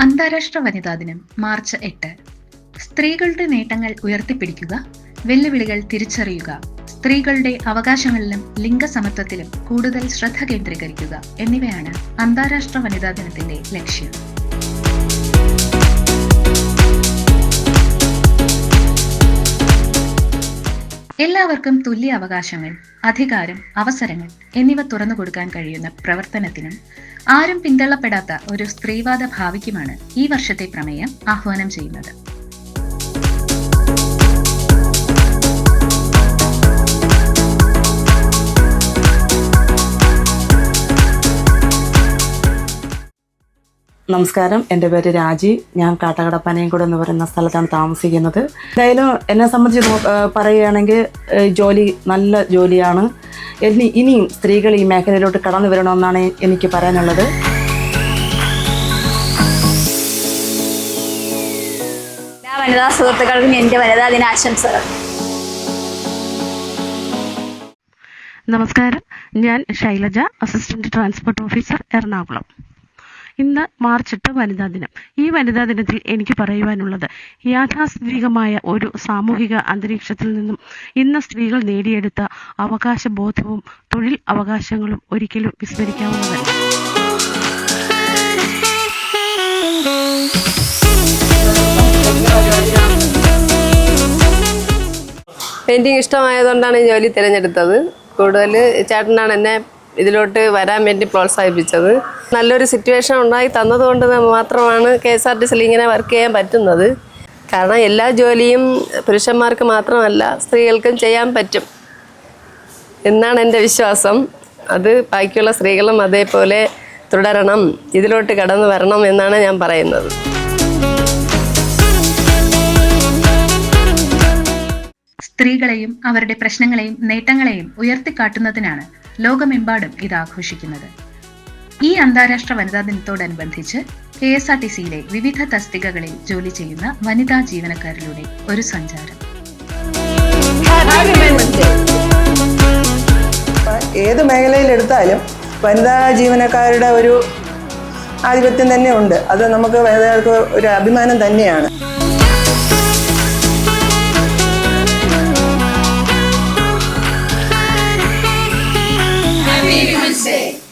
അന്താരാഷ്ട്ര വനിതാ ദിനം മാർച്ച് എട്ട്. സ്ത്രീകളുടെ നേട്ടങ്ങൾ ഉയർത്തിപ്പിടിക്കുക വെല്ലുവിളികൾ തിരിച്ചറിയുക സ്ത്രീകളുടെ അവകാശങ്ങളിലും ലിംഗസമത്വത്തിലും കൂടുതൽ ശ്രദ്ധ കേന്ദ്രീകരിക്കുക എന്നിവയാണ് അന്താരാഷ്ട്ര വനിതാ ദിനത്തിന്റെ ലക്ഷ്യം. എല്ലാവർക്കും തുല്യ അവകാശങ്ങൾ അധികാരം അവസരങ്ങൾ എന്നിവ തുറന്നു കൊടുക്കാൻ കഴിയുന്ന പ്രവർത്തനത്തിനും ആരും പിന്തള്ളപ്പെടാത്ത ഒരു സ്ത്രീവാദ ഭാവിക്കുമാണ് ഈ വർഷത്തെ പ്രമേയം ആഹ്വാനം ചെയ്യുന്നത്. നമസ്കാരം. എന്റെ പേര് രാജി. ഞാൻ കാട്ടകട കൂടെ എന്ന് പറയുന്ന സ്ഥലത്താണ് താമസിക്കുന്നത്. എന്തായാലും എന്നെ സംബന്ധിച്ച് പറയുകയാണെങ്കിൽ ജോലി നല്ല ജോലിയാണ്. ഇനി ഇനിയും സ്ത്രീകൾ ഈ മേഖലയിലോട്ട് കടന്നു വരണമെന്നാണ് എനിക്ക് പറയാനുള്ളത്. എല്ലാ വനിതാ സുഹൃത്തുക്കൾക്കും എന്റെ വനിതാ ദിനാശംസകൾ നമസ്കാരം. ഞാൻ Shailaja assistant transport officer Ernakulam. ഇന്ന് മാർച്ച് എട്ട് വനിതാ ദിനം. ഈ വനിതാ ദിനത്തിൽ എനിക്ക് പറയുവാനുള്ളത് യാഥാസ്ഥിതികമായ ഒരു സാമൂഹിക അന്തരീക്ഷത്തിൽ നിന്നും ഇന്ന് സ്ത്രീകൾ നേടിയെടുത്ത അവകാശ ബോധവും തൊഴിൽ അവകാശങ്ങളും ഒരിക്കലും വിസ്മരിക്കാവുന്നതല്ല. പെയിന്റിങ് ഇഷ്ടമായതുകൊണ്ടാണ് ഈ ജോലി തിരഞ്ഞെടുത്തത്. കൂടുതൽ ചേട്ടനാണ് എന്നെ ഇതിലോട്ട് വരാൻ വേണ്ടി പ്രോത്സാഹിപ്പിച്ചത്. നല്ലൊരു സിറ്റുവേഷൻ ഉണ്ടായി തന്നതുകൊണ്ട് മാത്രമാണ് കെ എസ് ആർ ടി സിയിൽ ഇങ്ങനെ വർക്ക് ചെയ്യാൻ പറ്റുന്നത്. കാരണം എല്ലാ ജോലിയും പുരുഷന്മാർക്ക് മാത്രമല്ല സ്ത്രീകൾക്കും ചെയ്യാൻ പറ്റും. എന്നാണ് എന്റെ വിശ്വാസം. അത് ബാക്കിയുള്ള സ്ത്രീകളും അതേപോലെ തുടരണം ഇതിലോട്ട് കടന്നു വരണം എന്നാണ് ഞാൻ പറയുന്നത്. സ്ത്രീകളെയും അവരുടെ പ്രശ്നങ്ങളെയും നേട്ടങ്ങളെയും ഉയർത്തിക്കാട്ടുന്നതിനാണ് ലോകമെമ്പാടും ഇത് ആഘോഷിക്കുന്നത്. ഈ അന്താരാഷ്ട്ര വനിതാ ദിനത്തോടനുബന്ധിച്ച് കെ എസ് ആർ ടി സിയിലെ വിവിധ തസ്തികകളിൽ ജോലി ചെയ്യുന്ന വനിതാ ജീവനക്കാരിലൂടെ ഒരു സഞ്ചാരം. ഏത് മേഖലയിലെടുത്താലും വനിതാ ജീവനക്കാരുടെ ഒരു ആധിപത്യം തന്നെ ഉണ്ട്. അത് നമുക്ക് വനിതകൾക്ക് ഒരു അഭിമാനം തന്നെയാണ്. sim